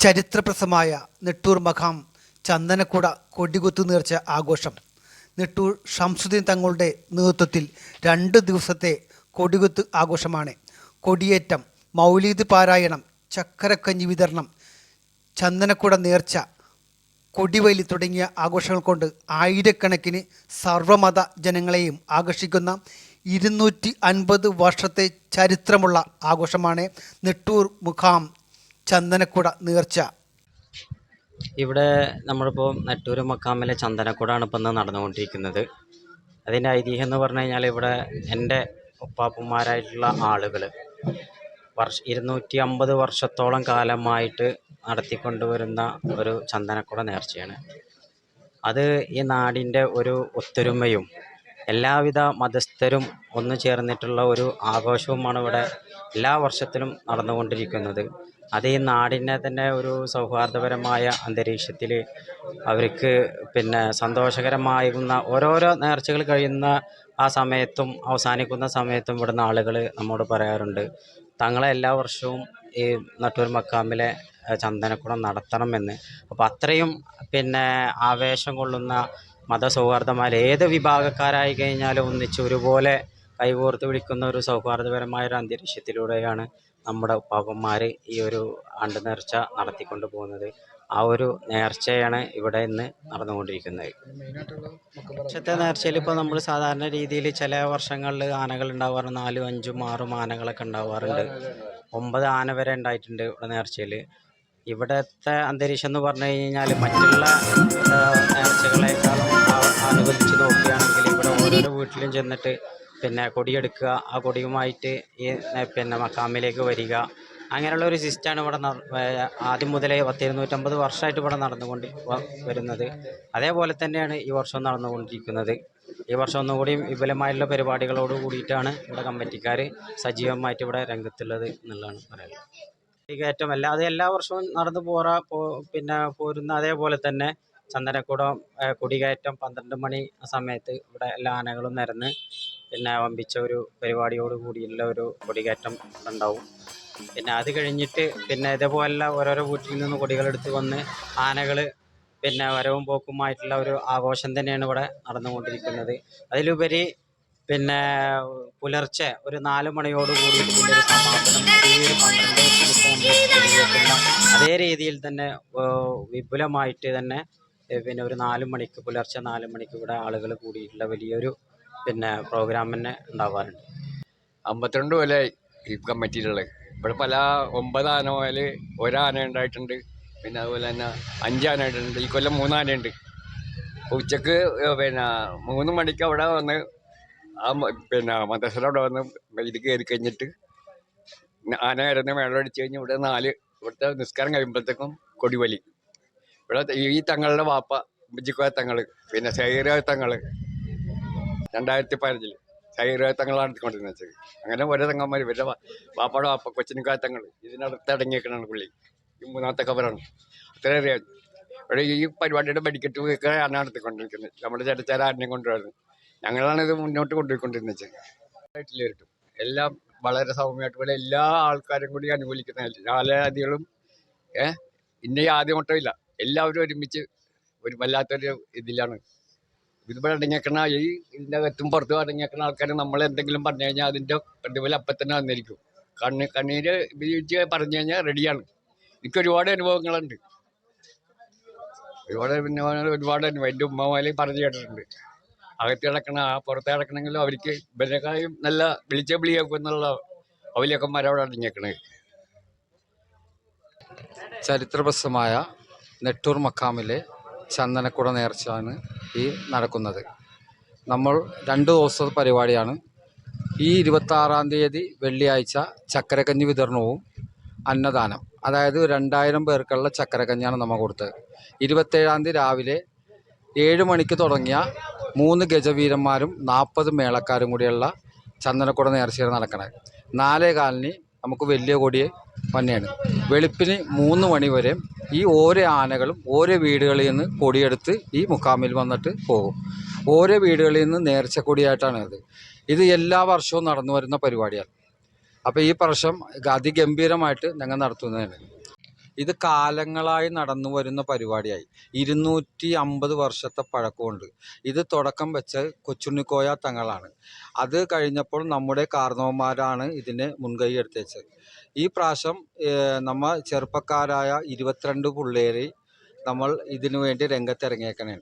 ചരിത്രപ്രസമായ നെട്ടൂർ മഖാം ചന്ദനക്കുട കൊടികുത്തു നേർച്ച ആഘോഷം. നെട്ടൂർ ഷംസുദ്ദീൻ തങ്ങളുടെ നേതൃത്വത്തിൽ രണ്ട് ദിവസത്തെ കൊടികുത്ത് ആഘോഷമാണ്. കൊടിയേറ്റം മൗലീദ് പാരായണം ചക്കരക്കഞ്ഞി വിതരണം ചന്ദനക്കുട നേർച്ച കൊടിവലി തുടങ്ങിയ ആഘോഷങ്ങൾ കൊണ്ട് ആയിരക്കണക്കിന് സർവമത ജനങ്ങളെയും ആകർഷിക്കുന്ന ഇരുന്നൂറ്റി അൻപത് വർഷത്തെ ചരിത്രമുള്ള ആഘോഷമാണ് നെട്ടൂർ മുഖാം ചന്ദനക്കുട നേർച്ച. ഇവിടെ നമ്മളിപ്പോൾ നെട്ടൂർ മക്കാമിലെ ചന്ദനക്കുടാണ് ഇപ്പം ഇന്ന് നടന്നുകൊണ്ടിരിക്കുന്നത്. അതിന്റെ ഐതിഹ്യം എന്ന് പറഞ്ഞു കഴിഞ്ഞാൽ ഇവിടെ എന്റെ ഉപ്പാപ്പന്മാരായിട്ടുള്ള ആളുകൾ വർഷ ഇരുന്നൂറ്റി അമ്പത് വർഷത്തോളം കാലമായിട്ട് നടത്തിക്കൊണ്ടുവരുന്ന ഒരു ചന്ദനക്കുട നേർച്ചയാണ്. അത് ഈ നാടിന്റെ ഒരു ഒത്തൊരുമയും എല്ലാവിധ മതസ്ഥരും ഒന്നു ചേർന്നിട്ടുള്ള ഒരു ആഘോഷവുമാണ് ഇവിടെ എല്ലാ വർഷത്തിലും നടന്നുകൊണ്ടിരിക്കുന്നത്. അത് ഈ നാടിനെ തന്നെ ഒരു സൗഹാർദ്ദപരമായ അന്തരീക്ഷത്തിൽ അവർക്ക് പിന്നെ സന്തോഷകരമാകുന്ന ഓരോരോ നേർച്ചകൾ കഴിയുന്ന ആ സമയത്തും അവസാനിക്കുന്ന സമയത്തും ഇവിടുന്ന് ആളുകൾ നമ്മോട് പറയാറുണ്ട്. തങ്ങളെ എല്ലാ വർഷവും ഈ നട്ടൂർ മക്കാമിലെ ചന്ദനക്കുടം നടത്തണമെന്ന്. അപ്പോൾ അത്രയും പിന്നെ ആവേശം കൊള്ളുന്ന മതസൗഹാർദ്ദമായ ഏത് വിഭാഗക്കാരായി കഴിഞ്ഞാലും ഒന്നിച്ച് ഒരുപോലെ കൈകോർത്ത് വിളിക്കുന്ന ഒരു സൗഹാർദ്ദപരമായ ഒരു അന്തരീക്ഷത്തിലൂടെയാണ് നമ്മുടെ പാപ്പന്മാർ ഈ ഒരു ആണ്ട് നേർച്ച നടത്തിക്കൊണ്ട് പോകുന്നത്. ആ ഒരു നേർച്ചയാണ് ഇവിടെ ഇന്ന് നടന്നുകൊണ്ടിരിക്കുന്നത്. വർഷത്തെ നേർച്ചയിൽ ഇപ്പോൾ നമ്മൾ സാധാരണ രീതിയിൽ ചില വർഷങ്ങളിൽ ആനകൾ ഉണ്ടാവാറുണ്ട്. നാലും അഞ്ചും ആറും ആനകളൊക്കെ ഉണ്ടാവാറുണ്ട്. ഒമ്പത് ആന വരെ ഉണ്ടായിട്ടുണ്ട് ഇവിടെ നേർച്ചയിൽ. ഇവിടുത്തെ അന്തരീക്ഷം എന്ന് പറഞ്ഞു കഴിഞ്ഞാൽ മറ്റുള്ള വീട്ടിലും ചെന്നിട്ട് പിന്നെ കൊടിയെടുക്കുക ആ കൊടിയുമായിട്ട് ഈ പിന്നെ മക്കാമിലേക്ക് വരിക. അങ്ങനെയുള്ള ഒരു സിസ്റ്റമാണ് ഇവിടെ ആദ്യം മുതലേ പത്ത് ഇരുന്നൂറ്റമ്പത് വർഷമായിട്ട് ഇവിടെ നടന്നുകൊണ്ട് വരുന്നത്. അതേപോലെ തന്നെയാണ് ഈ വർഷം നടന്നുകൊണ്ടിരിക്കുന്നത്. ഈ വർഷം ഒന്നുകൂടി വിപുലമായിട്ടുള്ള പരിപാടികളോട് കൂടിയിട്ടാണ് ഇവിടെ കമ്മിറ്റിക്കാർ സജീവമായിട്ട് ഇവിടെ രംഗത്തുള്ളത് എന്നുള്ളതാണ് പറയുന്നത് കയറ്റം അല്ലാതെ എല്ലാ വർഷവും നടന്നു പോരാ പിന്നെ പോരുന്ന അതേപോലെ തന്നെ ചന്ദനക്കുടം കുടികയറ്റം പന്ത്രണ്ട് മണി സമയത്ത് ഇവിടെ എല്ലാ ആനകളും നിരന്ന് പിന്നെ വമ്പിച്ച ഒരു പരിപാടിയോട് കൂടിയുള്ള ഒരു കൊടികയറ്റം ഉണ്ടാവും. പിന്നെ അത് കഴിഞ്ഞിട്ട് പിന്നെ ഇതേപോലുള്ള ഓരോരോ വീട്ടിൽ നിന്ന് കൊടികളെടുത്ത് വന്ന് ആനകൾ പിന്നെ വരവും പോക്കുമായിട്ടുള്ള ഒരു ആഘോഷം തന്നെയാണ് ഇവിടെ നടന്നുകൊണ്ടിരിക്കുന്നത്. അതിലുപരി പിന്നെ പുലർച്ചെ ഒരു നാല് മണിയോട് കൂടി അതേ രീതിയിൽ തന്നെ വിപുലമായിട്ട് തന്നെ പിന്നെ ഒരു നാല് മണിക്ക് പുലർച്ചെ നാല് മണിക്ക് ഇവിടെ ആളുകൾ കൂടിയിട്ടുള്ള വലിയൊരു പിന്നെ പ്രോഗ്രാം തന്നെ ഉണ്ടാവാറുണ്ട്. അമ്പത്തിരണ്ട് കൊല്ലമായി ഈ കമ്മിറ്റിയിലുള്ളത്. ഇവിടെ പല ഒമ്പത് ആന മുതൽ ഒരാന ഉണ്ടായിട്ടുണ്ട്. പിന്നെ അതുപോലെ തന്നെ അഞ്ചാന ആയിട്ടുണ്ട്. ഈ കൊല്ലം മൂന്നാനയുണ്ട് ഉച്ചയ്ക്ക് പിന്നെ മൂന്ന് മണിക്ക് അവിടെ വന്ന് ആ പിന്നെ മദ്രസയുടെ അവിടെ വന്ന് ഇത് കയറി കഴിഞ്ഞിട്ട് ആന കയറുന്ന മേളം അടിച്ച് കഴിഞ്ഞ് ഇവിടെ നാല് ഇവിടുത്തെ നിസ്കാരം കഴിയുമ്പോഴത്തേക്കും കൊടിവലി. ഇവിടെ ഈ തങ്ങളുടെ വാപ്പ ബിജിക്കോയ തങ്ങൾ പിന്നെ സൈറോയ തങ്ങൾ രണ്ടായിരത്തി പതിനഞ്ചിൽ സൈറോയ തങ്ങളാണ് നടത്തിക്കൊണ്ടിരുന്നത് വെച്ചത്. അങ്ങനെ ഓരോ തങ്ങന്മാർ ഇവരുടെ വാപ്പയുടെ വാപ്പ കൊച്ചിനിക്കായ തങ്ങൾ ഇതിനടുത്ത് അടങ്ങിയേക്കണാണ് പുള്ളി. ഈ മൂന്നാമത്തെ കവറാണ് അത്രയും അറിയാം. ഇവിടെ ഈ പരിപാടിയുടെ വെടിക്കെട്ട് ഒക്കെ ആണ് നടത്തിക്കൊണ്ടിരിക്കുന്നത് നമ്മുടെ ചേട്ടച്ചാര ആടിനെ കൊണ്ടുവരുന്നത്? ഞങ്ങളാണ് ഇത് മുന്നോട്ട് കൊണ്ടുപോയിക്കൊണ്ടിരുന്നത് വീട്ടിൽ വരട്ടും എല്ലാം വളരെ സൗമ്യമായിട്ട് ഇവിടെ എല്ലാ ആൾക്കാരും കൂടി അനുകൂലിക്കുന്ന ജാലജാതികളും ഏഹ് ഇന്ന മട്ടമില്ല എല്ലാവരും ഒരുമിച്ച് ഒരു വല്ലാത്തൊരു ഇതിലാണ്. ഇതിവിടെ അടങ്ങിയേക്കണ ഈ ഇതിന്റെ അകത്തും പുറത്തും അടങ്ങിയേക്കണ ആൾക്കാർ നമ്മൾ എന്തെങ്കിലും പറഞ്ഞു കഴിഞ്ഞാൽ അതിന്റെ പ്രതിഫലം അപ്പം തന്നെ വന്നിരിക്കും. കണ്ണ് കണ്ണീര് ഉപയോഗിച്ച് പറഞ്ഞു കഴിഞ്ഞാൽ റെഡിയാണ് എനിക്ക് ഒരുപാട് അനുഭവങ്ങളുണ്ട്. ഒരുപാട് പിന്നെ ഒരുപാട് അനുഭവം. എന്റെ ഉമ്മമാരെ പറഞ്ഞു കേട്ടിട്ടുണ്ട്. അകത്ത് കിടക്കണ ആ പുറത്ത് കിടക്കണമെങ്കിലും അവർക്ക് ഇവരെക്കാളും നല്ല വിളിച്ച വിളിയാക്കും എന്നുള്ള അവലിയൊക്കെ മരവിടെ അടങ്ങിയേക്കണേ. ചരിത്രപ്രസിദ്ധമായ നെട്ടൂർ മക്കാമിലെ ചന്ദനക്കുട നേർച്ചയാണ് ഈ നടക്കുന്നത്. നമ്മൾ രണ്ട് ദിവസത്തെ പരിപാടിയാണ്. ഈ ഇരുപത്താറാം തീയതി വെള്ളിയാഴ്ച ചക്കരക്കഞ്ഞി വിതരണവും അന്നദാനം. അതായത് രണ്ടായിരം പേർക്കുള്ള ചക്കരക്കഞ്ഞിയാണ് നമ്മൾ കൊടുത്തത്. ഇരുപത്തേഴാം തീയതി രാവിലെ ഏഴ് മണിക്ക് തുടങ്ങിയ മൂന്ന് ഗജവീരന്മാരും നാൽപ്പത് മേളക്കാരും കൂടിയുള്ള ചന്ദനക്കുട നേർച്ചയാണ് നടക്കണത്. നാലേ കാലിന് നമുക്ക് വലിയ കൊടി തന്നെയാണ് വെളുപ്പിന് മൂന്ന് മണി വരെ ഈ ഓരോ ആനകളും ഓരോ വീടുകളിൽ നിന്ന് കൊടിയെടുത്ത് ഈ മുക്കാമിൽ വന്നിട്ട് പോകും. ഓരോ വീടുകളിൽ നിന്ന് നേർച്ച കൊടിയായിട്ടാണ് ഇത്. ഇത് എല്ലാ വർഷവും നടന്നു വരുന്ന പരിപാടിയാണ്. അപ്പോൾ ഈ വർഷം അതിഗംഭീരമായിട്ട് ഞങ്ങൾ നടത്തുന്നതാണ്. ഇത് കാലങ്ങളായി നടന്നു വരുന്ന പരിപാടിയായി. ഇരുന്നൂറ്റി അമ്പത് വർഷത്തെ പഴക്കമുണ്ട്. ഇത് തുടക്കം വെച്ച കൊച്ചുണ്ണിക്കോയ തങ്ങളാണ്. അത് കഴിഞ്ഞപ്പോൾ നമ്മുടെ കാർന്നവന്മാരാണ് ഇതിനെ മുൻകൈ എടുത്തേച്ചത് ഈ പ്രാവശ്യം നമ്മൾ ചെറുപ്പക്കാരായ ഇരുപത്തിരണ്ട് പിള്ളേർ നമ്മൾ ഇതിനു വേണ്ടി രംഗത്തിറങ്ങിയേക്കണേ